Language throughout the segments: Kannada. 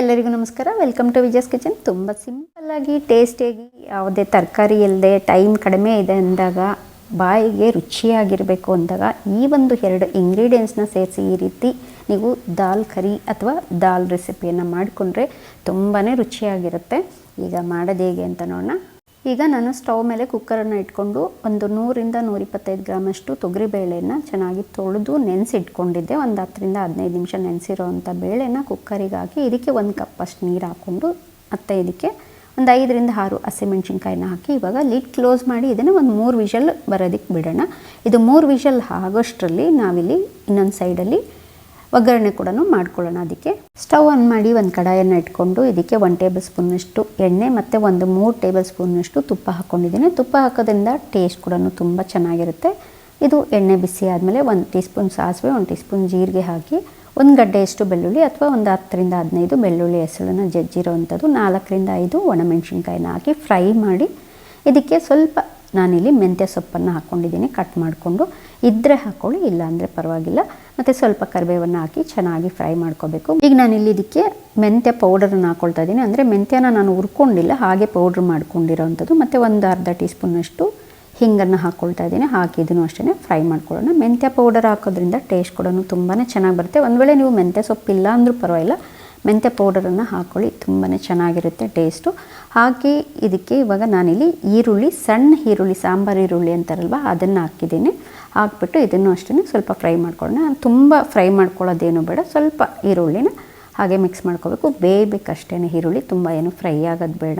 ಎಲ್ಲರಿಗೂ ನಮಸ್ಕಾರ. ವೆಲ್ಕಮ್ ಟು ವಿಜಯಸ್ ಕಿಚನ್ ತುಂಬ ಸಿಂಪಲ್ಲಾಗಿ ಟೇಸ್ಟಿಯಾಗಿ ಯಾವುದೇ ತರಕಾರಿ ಇಲ್ಲದೆ ಟೈಮ್ ಕಡಿಮೆ ಇದೆ ಅಂದಾಗ, ಬಾಯಿಗೆ ರುಚಿಯಾಗಿರಬೇಕು ಅಂದಾಗ, ಈ ಒಂದು ಎರಡು ಇಂಗ್ರೀಡಿಯೆಂಟ್ಸ್ನ ಸೇರಿಸಿ ಈ ರೀತಿ ನೀವು ದಾಲ್ ಕರಿ ಅಥವಾ ದಾಲ್ ರೆಸಿಪಿಯನ್ನು ಮಾಡಿಕೊಂಡ್ರೆ ತುಂಬಾ ರುಚಿಯಾಗಿರುತ್ತೆ. ಈಗ ಮಾಡೋದು ಹೇಗೆ ಅಂತ ನೋಡೋಣ. ಈಗ ನಾನು ಸ್ಟವ್ ಮೇಲೆ ಕುಕ್ಕರನ್ನು ಇಟ್ಕೊಂಡು ಒಂದು ನೂರಿಂದ ನೂರಿಪ್ಪತ್ತೈದು ಗ್ರಾಮಷ್ಟು ತೊಗರಿಬೇಳೆನ ಚೆನ್ನಾಗಿ ತೊಳೆದು ನೆನೆಸಿಟ್ಕೊಂಡಿದ್ದೆ. ಒಂದು ಹತ್ತರಿಂದ ಹದಿನೈದು ನಿಮಿಷ ನೆನೆಸಿರೋವಂಥ ಬೇಳೆನ ಕುಕ್ಕರಿಗೆ ಹಾಕಿ ಇದಕ್ಕೆ ಒಂದು ಕಪ್ಪಷ್ಟು ನೀರು ಹಾಕ್ಕೊಂಡು ಮತ್ತೆ ಇದಕ್ಕೆ ಒಂದು ಐದರಿಂದ ಆರು ಹಸಿಮೆಣ್ಸಿನ್ಕಾಯಿನ ಹಾಕಿ ಇವಾಗ ಲಿಡ್ ಕ್ಲೋಸ್ ಮಾಡಿ ಇದನ್ನು ಒಂದು ಮೂರು ವಿಷಲ್ ಬರೋದಕ್ಕೆ ಬಿಡೋಣ. ಇದು ಮೂರು ವಿಷಲ್ ಆಗೋಷ್ಟರಲ್ಲಿ ನಾವಿಲ್ಲಿ ಇನ್ನೊಂದು ಸೈಡಲ್ಲಿ ಒಗ್ಗರಣೆ ಕೂಡ ಮಾಡ್ಕೊಳ್ಳೋಣ. ಅದಕ್ಕೆ ಸ್ಟವ್ ಆನ್ ಮಾಡಿ ಒಂದು ಕಡಾಯನ್ನು ಇಟ್ಕೊಂಡು ಇದಕ್ಕೆ ಒನ್ ಟೇಬಲ್ ಸ್ಪೂನಷ್ಟು ಎಣ್ಣೆ ಮತ್ತು ಒಂದು ಮೂರು ಟೇಬಲ್ ಸ್ಪೂನಷ್ಟು ತುಪ್ಪ ಹಾಕ್ಕೊಂಡಿದ್ದೀನಿ ತುಪ್ಪ ಹಾಕೋದ್ರಿಂದ ಟೇಸ್ಟ್ ಕೂಡ ತುಂಬ ಚೆನ್ನಾಗಿರುತ್ತೆ. ಇದು ಎಣ್ಣೆ ಬಿಸಿ ಆದಮೇಲೆ ಒಂದು ಟೀ ಸ್ಪೂನ್ ಸಾಸಿವೆ, ಒಂದು ಟೀ ಸ್ಪೂನ್ ಜೀರಿಗೆ ಹಾಕಿ ಒಂದು ಗಡ್ಡೆಯಷ್ಟು ಬೆಳ್ಳುಳ್ಳಿ ಅಥವಾ ಒಂದು ಹತ್ತರಿಂದ ಹದಿನೈದು ಬೆಳ್ಳುಳ್ಳಿ ಹೆಸರನ್ನು ಜಜ್ಜಿರೋವಂಥದ್ದು ನಾಲ್ಕರಿಂದ ಐದು ಒಣಮೆಣ್ಸಿನ್ಕಾಯಿನ ಹಾಕಿ ಫ್ರೈ ಮಾಡಿ ಇದಕ್ಕೆ ಸ್ವಲ್ಪ ನಾನಿಲ್ಲಿ ಮೆಂತ್ಯ ಸೊಪ್ಪನ್ನು ಹಾಕ್ಕೊಂಡಿದ್ದೀನಿ ಕಟ್ ಮಾಡಿಕೊಂಡು ಇದ್ದರೆ ಹಾಕ್ಕೊಳ್ಳಿ ಇಲ್ಲಾಂದರೆ ಪರವಾಗಿಲ್ಲ. ಮತ್ತು ಸ್ವಲ್ಪ ಕರಿಬೇವನ್ನು ಹಾಕಿ ಚೆನ್ನಾಗಿ ಫ್ರೈ ಮಾಡ್ಕೋಬೇಕು. ಈಗ ನಾನು ಇಲ್ಲಿ ಇದಕ್ಕೆ ಮೆಂತ್ಯ ಪೌಡರನ್ನು ಹಾಕೊಳ್ತಾ ಇದ್ದೀನಿ. ಅಂದರೆ ಮೆಂತ್ಯನ ನಾನು ಹುರ್ಕೊಂಡಿಲ್ಲ, ಹಾಗೆ ಪೌಡ್ರ್ ಮಾಡ್ಕೊಂಡಿರೋವಂಥದ್ದು ಮತ್ತು ಒಂದು ಅರ್ಧ ಟೀ ಸ್ಪೂನಷ್ಟು ಹಿಂಗನ್ನು ಹಾಕ್ಕೊಳ್ತಾ ಇದ್ದೀನಿ. ಹಾಕಿ ಇದನ್ನು ಅಷ್ಟೇ ಫ್ರೈ ಮಾಡ್ಕೊಳ್ಳೋಣ. ಮೆಂತ್ಯ ಪೌಡರ್ ಹಾಕೋದ್ರಿಂದ ಟೇಸ್ಟ್ ಕೂಡ ತುಂಬಾ ಚೆನ್ನಾಗಿ ಬರುತ್ತೆ. ಒಂದು ವೇಳೆ ನೀವು ಮೆಂತ್ಯ ಸೊಪ್ಪಿಲ್ಲ ಅಂದರೂ ಪರವಾಗಿಲ್ಲ. ಮೆಂತ್ಯ ಪೌಡರನ್ನು ಹಾಕ್ಕೊಳ್ಳಿ ತುಂಬಾ ಚೆನ್ನಾಗಿರುತ್ತೆ ಟೇಸ್ಟು. ಹಾಕಿ ಇದಕ್ಕೆ ಇವಾಗ ನಾನಿಲ್ಲಿ ಈರುಳ್ಳಿ, ಸಣ್ಣ ಈರುಳ್ಳಿ, ಸಾಂಬಾರು ಈರುಳ್ಳಿ ಅಂತಾರಲ್ವ, ಅದನ್ನು ಹಾಕಿದ್ದೀನಿ. ಹಾಕ್ಬಿಟ್ಟು ಇದನ್ನು ಅಷ್ಟೇ ಸ್ವಲ್ಪ ಫ್ರೈ ಮಾಡ್ಕೊಳ್ಳೋಣ. ತುಂಬ ಫ್ರೈ ಮಾಡ್ಕೊಳ್ಳೋದೇನು ಬೇಡ, ಸ್ವಲ್ಪ ಈರುಳ್ಳಿನ ಹಾಗೆ ಮಿಕ್ಸ್ ಮಾಡ್ಕೋಬೇಕು. ಬೇಯಬೇಕಷ್ಟೇ ಈರುಳ್ಳಿ, ತುಂಬ ಏನು ಫ್ರೈ ಆಗೋದು ಬೇಡ.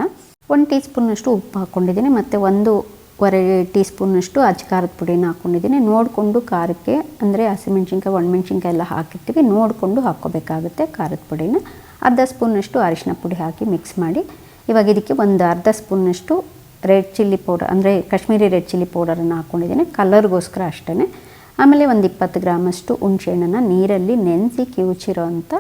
ಒಂದು ಟೀ ಸ್ಪೂನಷ್ಟು ಉಪ್ಪು ಹಾಕ್ಕೊಂಡಿದ್ದೀನಿ, ಮತ್ತು ಒಂದು ವರೆ ಟೀ ಸ್ಪೂನಷ್ಟು ಅಚ್ಚ ಖಾರದ ಪುಡಿನ ಹಾಕ್ಕೊಂಡಿದ್ದೀನಿ ನೋಡಿಕೊಂಡು ಖಾರಕ್ಕೆ, ಅಂದರೆ ಹಸಿಮೆಣ್ಸಿನ್ಕಾಯಿ ಒಣಮೆಣ್ಸಿನ್ಕಾಯಿ ಎಲ್ಲ ಹಾಕಿರ್ತೀವಿ. ನೋಡಿಕೊಂಡು ಹಾಕ್ಕೋಬೇಕಾಗುತ್ತೆ ಖಾರದ ಪುಡಿನ. ಅರ್ಧ ಸ್ಪೂನಷ್ಟು ಅರಿಶಿನ ಪುಡಿ ಹಾಕಿ ಮಿಕ್ಸ್ ಮಾಡಿ. ಇವಾಗ ಇದಕ್ಕೆ ಒಂದು ಅರ್ಧ ಸ್ಪೂನಷ್ಟು ರೆಡ್ ಚಿಲ್ಲಿ ಪೌಡರ್, ಅಂದರೆ ಕಾಶ್ಮೀರಿ ರೆಡ್ ಚಿಲ್ಲಿ ಪೌಡರನ್ನು ಹಾಕ್ಕೊಂಡಿದ್ದೀನಿ ಕಲರ್ಗೋಸ್ಕರ ಅಷ್ಟೇ ಆಮೇಲೆ ಒಂದು ಇಪ್ಪತ್ತು ಗ್ರಾಮಷ್ಟು ಹುಣಸೆಹಣ್ಣನ್ನು ನೀರಲ್ಲಿ ನೆನೆಸಿ ಕಿವುಚಿರೋ ಅಂಥ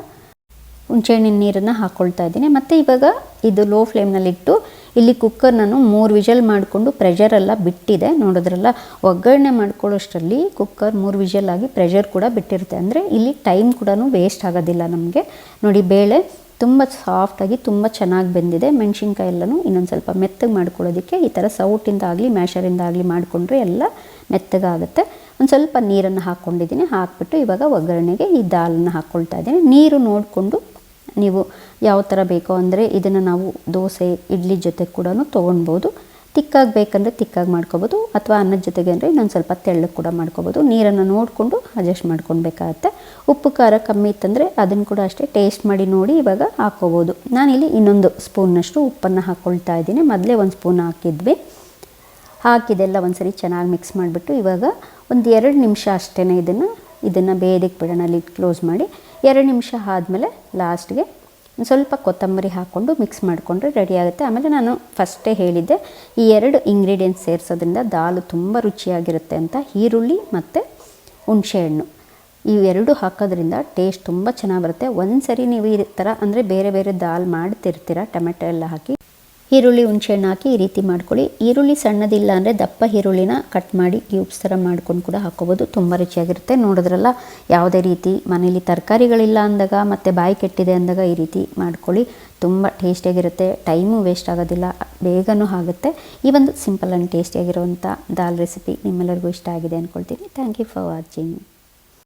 ಹುಣಸೆಹಣ್ಣಿನ ನೀರನ್ನು ಹಾಕ್ಕೊಳ್ತಾ ಇದ್ದೀನಿ. ಮತ್ತು ಇವಾಗ ಇದು ಲೋ ಫ್ಲೇಮ್ನಲ್ಲಿಟ್ಟು ಇಲ್ಲಿ ಕುಕ್ಕರ್ ನಾನು ಮೂರು ವಿಷಲ್ ಮಾಡಿಕೊಂಡು ಪ್ರೆಷರೆಲ್ಲ ಬಿಟ್ಟಿದೆ. ನೋಡಿದ್ರಲ್ಲ ಒಗ್ಗರಣೆ ಮಾಡ್ಕೊಳ್ಳೋಷ್ಟರಲ್ಲಿ ಕುಕ್ಕರ್ ಮೂರು ವಿಷಲ್ ಆಗಿ ಪ್ರೆಷರ್ ಕೂಡ ಬಿಟ್ಟಿರುತ್ತೆ. ಅಂದರೆ ಇಲ್ಲಿ ಟೈಮ್ ಕೂಡ ವೇಸ್ಟ್ ಆಗೋದಿಲ್ಲ ನಮಗೆ. ನೋಡಿ ಬೇಳೆ ತುಂಬ ಸಾಫ್ಟಾಗಿ ತುಂಬ ಚೆನ್ನಾಗಿ ಬೆಂದಿದೆ. ಮೆಣಸಿನ್ಕಾಯಿ ಎಲ್ಲನೂ ಇನ್ನೊಂದು ಸ್ವಲ್ಪ ಮೆತ್ತಗೆ ಮಾಡ್ಕೊಳ್ಳೋದಕ್ಕೆ ಈ ಥರ ಸೌಟಿಂದ ಆಗಲಿ, ಮ್ಯಾಶರಿಂದ ಆಗಲಿ ಮಾಡಿಕೊಂಡ್ರೆ ಎಲ್ಲ ಮೆತ್ತಗಾಗುತ್ತೆ ಒಂದು ಸ್ವಲ್ಪ ನೀರನ್ನು ಹಾಕ್ಕೊಂಡಿದ್ದೀನಿ ಹಾಕ್ಬಿಟ್ಟು ಇವಾಗ ಒಗ್ಗರಣೆಗೆ ಈ ದಾಲನ್ನು ಹಾಕ್ಕೊಳ್ತಾ ಇದ್ದೀನಿ. ನೀರು ನೋಡಿಕೊಂಡು ನೀವು ಯಾವ ಥರ ಬೇಕೋ ಅಂದರೆ ಇದನ್ನು ನಾವು ದೋಸೆ, ಇಡ್ಲಿ ಜೊತೆ ಕೂಡ ತೊಗೊಳ್ಬೋದು. ತಿಕ್ಕಾಗಿ ಬೇಕಂದರೆ ತಿಕ್ಕಾಗಿ ಮಾಡ್ಕೋಬೋದು. ಅಥವಾ ಅನ್ನದ ಜೊತೆಗೆ ಅಂದರೆ ಇನ್ನೊಂದು ಸ್ವಲ್ಪ ತೆಳ್ಳಗೆ ಕೂಡ ಮಾಡ್ಕೋಬೋದು. ನೀರನ್ನು ನೋಡಿಕೊಂಡು ಅಡ್ಜಸ್ಟ್ ಮಾಡ್ಕೊಳ್ಬೇಕಾಗತ್ತೆ. ಉಪ್ಪು, ಖಾರ ಕಮ್ಮಿ ಇತ್ತಂದರೆ ಅದನ್ನು ಕೂಡ ಅಷ್ಟೇ ಟೇಸ್ಟ್ ಮಾಡಿ ನೋಡಿ ಇವಾಗ ಹಾಕ್ಕೋಬೋದು. ನಾನಿಲ್ಲಿ ಇನ್ನೊಂದು ಸ್ಪೂನ್ನಷ್ಟು ಉಪ್ಪನ್ನು ಹಾಕ್ಕೊಳ್ತಾ ಇದ್ದೀನಿ. ಮೊದಲೇ ಒಂದು ಸ್ಪೂನ್ ಹಾಕಿದ್ವಿ. ಹಾಕಿದೆಲ್ಲ ಒಂದ್ಸರಿ ಚೆನ್ನಾಗಿ ಮಿಕ್ಸ್ ಮಾಡಿಬಿಟ್ಟು ಇವಾಗ ಒಂದು ಎರಡು ನಿಮಿಷ ಅಷ್ಟೇ ಇದನ್ನು ಇದನ್ನು ಬೇಯದಕ್ಕೆ ಬಿಡೋಣ ಕ್ಲೋಸ್ ಮಾಡಿ. ಎರಡು ನಿಮಿಷ ಆದಮೇಲೆ ಲಾಸ್ಟ್ಗೆ ಸ್ವಲ್ಪ ಕೊತ್ತಂಬರಿ ಹಾಕ್ಕೊಂಡು ಮಿಕ್ಸ್ ಮಾಡಿಕೊಂಡ್ರೆ ರೆಡಿ ಆಗುತ್ತೆ. ಆಮೇಲೆ ನಾನು ಫಸ್ಟೇ ಹೇಳಿದ್ದೆ, ಈ ಎರಡು ಇಂಗ್ರೀಡಿಯೆಂಟ್ಸ್ ಸೇರಿಸೋದ್ರಿಂದ ದಾಲು ತುಂಬ ರುಚಿಯಾಗಿರುತ್ತೆ ಅಂತ. ಈರುಳ್ಳಿ ಮತ್ತು ಹುಣಸೆಹಣ್ಣು ಇವೆರಡು ಹಾಕೋದ್ರಿಂದ ಟೇಸ್ಟ್ ತುಂಬ ಚೆನ್ನಾಗಿ ಬರುತ್ತೆ. ಒಂದು ಸರಿ ನೀವು ಈ ಥರ ಅಂದರೆ ಬೇರೆ ಬೇರೆ ದಾಲ್ ಮಾಡ್ತಿರ್ತೀರ, ಟೊಮೆಟೊ ಎಲ್ಲ ಹಾಕಿ. ಈರುಳ್ಳಿ ಹುಣಸೆಹಣ್ಣು ಹಾಕಿ ಈ ರೀತಿ ಮಾಡ್ಕೊಳ್ಳಿ. ಈರುಳ್ಳಿ ಸಣ್ಣದಿಲ್ಲ ಅಂದರೆ ದಪ್ಪ ಈರುಳ್ಳಿನ ಕಟ್ ಮಾಡಿ ಕ್ಯೂಬ್ಸ್ ಥರ ಮಾಡ್ಕೊಂಡು ಕೂಡ ಹಾಕ್ಕೋಬೋದು. ತುಂಬ ರುಚಿಯಾಗಿರುತ್ತೆ. ನೋಡಿದ್ರಲ್ಲ, ಯಾವುದೇ ರೀತಿ ಮನೇಲಿ ತರಕಾರಿಗಳಿಲ್ಲ ಅಂದಾಗ ಮತ್ತು ಬಾಯಿ ಕೆಟ್ಟಿದೆ ಅಂದಾಗ ಈ ರೀತಿ ಮಾಡ್ಕೊಳ್ಳಿ. ತುಂಬ ಟೇಸ್ಟಿಯಾಗಿರುತ್ತೆ. ಟೈಮು ವೇಸ್ಟ್ ಆಗೋದಿಲ್ಲ. ಬೇಗನೂ ಆಗುತ್ತೆ. ಈ ಒಂದು ಸಿಂಪಲ್ ಆ್ಯಂಡ್ ಟೇಸ್ಟಿಯಾಗಿರುವಂಥ ದಾಲ್ ರೆಸಿಪಿ ನಿಮ್ಮೆಲ್ಲರಿಗೂ ಇಷ್ಟ ಆಗಿದೆ ಅಂದ್ಕೊಳ್ತೀನಿ ಥ್ಯಾಂಕ್ ಯು ಫಾರ್ ವಾಚಿಂಗ್